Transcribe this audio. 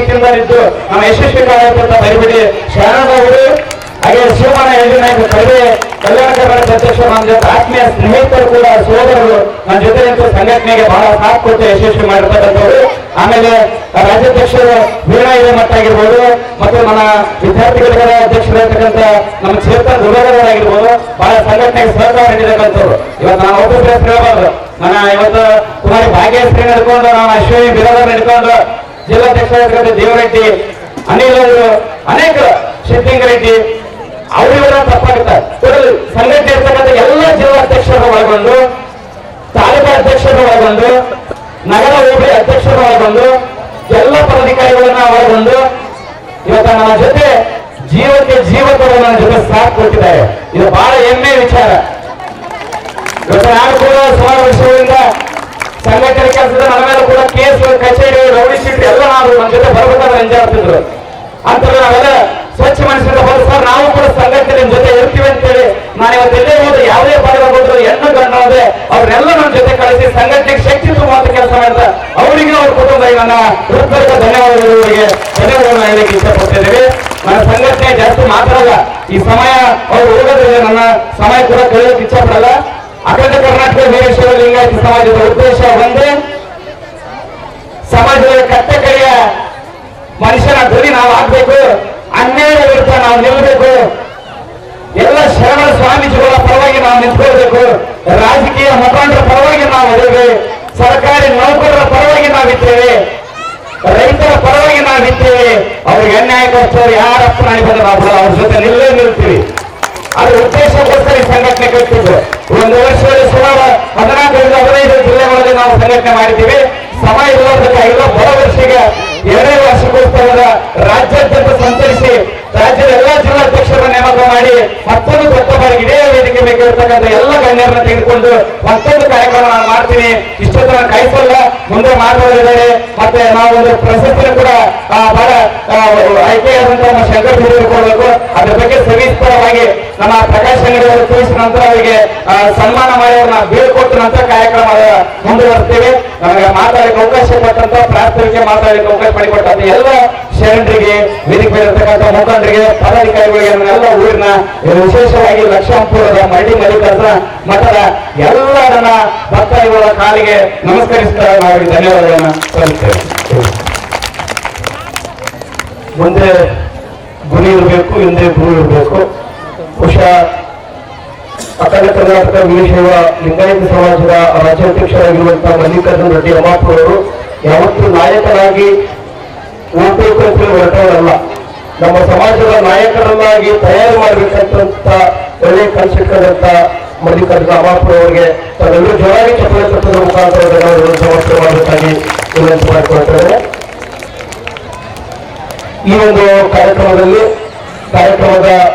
ಪ್ರೀತಿಯಿಂದ ನಮ್ಮ ಯಶಸ್ವಿ ಕಾರ್ಯಕರ್ತ ಬರಿಬಿಡಿ. ಶರಣರವರು ಹಾಗೆ ಶಿವಮನ ಯೋಜನೆ ಕಡಿಮೆ ಕಲ್ಯಾಣ ಕರ್ನಾಟಕ ಅಧ್ಯಕ್ಷ ನನ್ನ ಜೊತೆ ಆತ್ಮೀಯ ಸ್ನೇಹಿತರು ಕೂಡ, ಸೋದರರು ನನ್ನ ಜೊತೆ ನಿಂತು ಸಂಘಟನೆಗೆ ಬಹಳ ಸಾಥ್ ಕೊಟ್ಟು ಯಶಸ್ವಿ ಮಾಡಿರ್ತಕ್ಕಂಥವ್ರು. ಆಮೇಲೆ ರಾಜ್ಯಾಧ್ಯಕ್ಷರು ವೀಣಾ ಹಿರೇಮಠ ಆಗಿರ್ಬೋದು, ಮತ್ತು ನನ್ನ ವಿದ್ಯಾರ್ಥಿಗಳ ಅಧ್ಯಕ್ಷರಾಗಿರ್ತಕ್ಕಂಥ ನಮ್ಮ ಕ್ಷೇತ್ರ ದುರ್ಗದವರಾಗಿರ್ಬೋದು ಬಹಳ ಸಂಘಟನೆಗೆ ಸಹಕಾರ ನೀಡಿರ್ತಕ್ಕಂಥವ್ರು ಇವತ್ತು ನಾನು ಒಬ್ಬ ಹೇಳ್ಬಾರ್ದು. ನನ್ನ ಇವತ್ತು ಕುಮಾರಿ ಭಾಗ್ಯಶ್ರೀ ನಡ್ಕೊಂಡು ನಾನು ಅಶ್ವಿನಿ ಬಿರಾದರ್ ನಡ್ಕೊಂಡು ಜಿಲ್ಲಾಧ್ಯಕ್ಷರಾಗಿರ್ತಕ್ಕಂಥ ದೇವರೆಡ್ಡಿ, ಅನಿಲ್ ಅವರು, ಅನೇಕ ಸಿದ್ದಿಂಗರೆಡ್ಡಿ ಅವರಿವರ ತಪ್ಪಾಗುತ್ತಾರೆ ಸಂಘಟನೆ ಇರ್ತಕ್ಕಂಥ ಎಲ್ಲ ಜಿಲ್ಲಾಧ್ಯಕ್ಷರು ಒಳಗೊಂಡು, ತಾಲೂಕು ಅಧ್ಯಕ್ಷರು ಒಳಗೊಂಡು, ನಗರ ಹೋಬಳಿ ಅಧ್ಯಕ್ಷರು ಒಳಗೊಂಡು, ಎಲ್ಲ ಪದಾಧಿಕಾರಿಗಳನ್ನ ಒಳಗೊಂಡು ಇವತ್ತು ನನ್ನ ಜೊತೆ ಜೀವಕ್ಕೆ ಜೀವ ನನ್ನ ಜೊತೆ ಸಾಥ್ ಕೊಟ್ಟಿದ್ದಾರೆ. ಇದು ಬಹಳ ಹೆಮ್ಮೆ ವಿಚಾರ. ಇವತ್ತು ನಾನು ಕೂಡ ಸುಮಾರು ವರ್ಷಗಳಿಂದ ನಾವು ನಮ್ಮ ಜೊತೆ ಬರ್ಬೇಕಾದ್ರೆ ಎಂಜಾಯ್ ಆಗ್ತಿದ್ರು. ಅಂತ ನಾವೆಲ್ಲ ಸ್ವಚ್ಛ ಮನಸ್ಸಿಂದ ಬಂದು ಸರ್, ನಾವು ಕೂಡ ಸಂಘಕ್ಕೆ ನಿಮ್ ಜೊತೆ ಇರ್ತೀವಿ ಅಂತೇಳಿ ನಾನು ಇವತ್ತು ಎಲ್ಲೇ ಹೋದ್ರೆ ಯಾವುದೇ ಭಾಗ ಹೋದ್ರು ಹೆಣ್ಣು ಗಂಡ ಅಂದ್ರೆ ಅವ್ರನ್ನೆಲ್ಲ ನನ್ನ ಜೊತೆ ಕಳಿಸಿ ಸಂಘಟನೆಗೆ ಶಕ್ತಿ ತುಂಬುವಂತ ಕೆಲಸ ಮಾಡ್ತಾ ಅವರಿಗೆ ಅವ್ರ ಕುಟುಂಬ ಇವನ್ನ ಹೃತ್ಪೂರ್ವಕ ಧನ್ಯವಾದಗಳು ಇವರಿಗೆ ಧನ್ಯವಾದಗಳನ್ನ ಹೇಳಲಿಕ್ಕೆ ಇಷ್ಟಪಡ್ತಿದ್ದೀವಿ. ನನ್ನ ಸಂಘಟನೆ ಜಾಸ್ತಿ ಮಾತಾಡಲ್ಲ. ಈ ಸಮಯ ಅವ್ರು ಹೋಗೋದ್ರಿಂದ ನನ್ನ ಸಮಯ ಕೂಡ ಕಳೆಯೋಕೆ ಇಚ್ಛೆ ಪಡಲ್ಲ ಅಖಂಡ ಕರ್ನಾಟಕ ವೀರೇಶ್ವರ ಲಿಂಗಾಯತ ಸಮಾಜದ ಉದ್ದೇಶ ಒಂದೇ ಸಮಾಜದ ಕಟ್ಟ ಕಡೆಯ ಮನುಷ್ಯನ ಧ್ವನಿ ನಾವು ಆಗ್ಬೇಕು ಅನ್ಯಾಯ ವಿರುದ್ಧ ನಾವು ನಿಲ್ಲಬೇಕು ಎಲ್ಲ ಶರಣ ಸ್ವಾಮೀಜಿಗಳ ಪರವಾಗಿ ನಾವು ನಿಂತ್ಕೊಳ್ಬೇಕು. ರಾಜಕೀಯ ಮುಖಂಡರ ಪರವಾಗಿ ನಾವು ಇದ್ದೇವೆ. ಸರ್ಕಾರಿ ನೌಕರರ ಪರವಾಗಿ ನಾವಿದ್ದೇವೆ ರೈತರ ಪರವಾಗಿ ನಾವಿದ್ದೇವೆ ಅವ್ರಿಗೆ ಅನ್ಯಾಯ ಕೊಡ್ತವ್ರು ಯಾರಪ್ಪ ಬಂದ್ರೆ ನಾವು ಅವ್ರ ಜೊತೆ ನಿಲ್ಲೇ ನಿಲ್ತೀವಿ. ಅದ್ರ ಉದ್ದೇಶಕ್ಕೋಸ್ಕರ ಈ ಸಂಘಟನೆ ಕಟ್ಟಿದ್ದು. ಒಂದು ವರ್ಷದಲ್ಲಿ ಸುಮಾರು ಹದಿನಾಲ್ಕರಿಂದ ಹದಿನೈದು ಜಿಲ್ಲೆಗಳಲ್ಲಿ ನಾವು ಸಂಘಟನೆ ಮಾಡಿದ್ದೀವಿ. ರಾಜ್ಯಾದ್ಯಂತ ಸಂಚರಿಸಿ ರಾಜ್ಯದ ಎಲ್ಲಾ ಜಿಲ್ಲಾಧ್ಯಕ್ಷರ ನೇಮಕ ಮಾಡಿ ಮತ್ತೊಂದು ದೊಡ್ಡ ಬಾರಿಗೆ ಇದೇ ವೇದಿಕೆ ಬೇಕಿರತಕ್ಕಂಥ ಎಲ್ಲ ಗಣ್ಯರನ್ನ ತೆಗೆದುಕೊಂಡು ಮತ್ತೊಂದು ಕಾರ್ಯಕ್ರಮ ನಾನು ಮಾಡ್ತೀನಿ. ಇಷ್ಟೊತ್ತು ನಾನು ಕಾಯಿಸಲ್ಲ, ಮುಂದೆ ಮಾತಾಡಿದ್ದಾರೆ ಮತ್ತೆ ನಾವು ಒಂದು ಪ್ರಶಸ್ತಿ ಕೂಡ ಬಹಳ ಆಯ್ಕೆಯಾದಂತಹ ಶಂಕರ್ ಕೊಡಬೇಕು ಅದ್ರ ಬಗ್ಗೆ ಸವಿಸ್ತರವಾಗಿ ನಮ್ಮ ಪ್ರಕಾಶ್ ಅಂಗಡಿ ಅವರು ತಿಳಿಸಿದ ನಂತರ ಅವರಿಗೆ ಸನ್ಮಾನ ಮಾಡಿ ಅವ್ರನ್ನ ಬೀಳ್ಕೊಟ್ಟ ನಂತರ ಕಾರ್ಯಕ್ರಮ ಮುಂದುವರಿಸ್ತೇವೆ. ನಮಗೆ ಮಾತಾಡಕ್ಕೆ ಅವಕಾಶ ಕೊಟ್ಟಂತ ಪ್ರಾರ್ಥನೆ ಮಾತಾಡಲಿಕ್ಕೆ ಅವಕಾಶ ಮಾಡಿಕೊಟ್ಟಂತ ಎಲ್ಲ ಶರಣರಿಗೆ ವೇದಿಕೆ ಮೇಲಿರ್ತಕ್ಕಂಥ ಮುಖಂಡರಿಗೆ, ಪದಾಧಿಕಾರಿಗಳಿಗೆ ನನ್ನೆಲ್ಲ ಊರಿನ ವಿಶೇಷವಾಗಿ ಲಕ್ಷಾಂಪುರದ ಮಡಿ ಮಲ್ಲಿಕಾರ್ಜುನ ಮಠದ ಎಲ್ಲ ನನ್ನ ಭಕ್ತಾದಿಗಳ ಕಾಲಿಗೆ ನಮಸ್ಕರಿಸ್ತಾ ನಾವು ಧನ್ಯವಾದಗಳನ್ನ ಸಲ್ಲಿಸ್ತೇವೆ. ಮುಂದೆ ಇರಬೇಕು ಹಿಂದೆ ಗುರು ಇರಬೇಕು ಬಹುಶಃ ಅಖಂಡ ಕರ್ನಾಟಕ ವೀರಶೈವ ಲಿಂಗಾಯತ ಸಮಾಜದ ರಾಜ್ಯಾಧ್ಯಕ್ಷರಾಗಿರುವಂತಹ ಮಲ್ಲಿಕಾರ್ಜುನ ರೆಡ್ಡಿ ಅಮಾಪುರ ಅವರು ಯಾವತ್ತೂ ನಾಯಕರಾಗಿ ಹೋಗ್ಬೇಕು ಹೊರಟವರಲ್ಲ. ನಮ್ಮ ಸಮಾಜದ ನಾಯಕರನ್ನಾಗಿ ತಯಾರು ಮಾಡಬೇಕಂತ ಒಳ್ಳೆ ಕನಸಿಟ್ಟಂತ ಮಲ್ಲಿಕಾರ್ಜುನ ಅಮಾಪುರ ಅವರಿಗೆ ತನ್ನೆಲ್ಲರೂ ಜೋರಾಗಿ ಚಪ್ಪಲೆ ತಟ್ಟದ ಮುಖಾಂತರ ಸಮರ್ಪಣೆ ಮಾಡಬೇಕಾಗಿ ವಿನಂತಿ ಮಾಡಿಕೊಳ್ತಾರೆ ಈ ಒಂದು ಕಾರ್ಯಕ್ರಮದಲ್ಲಿ 白头的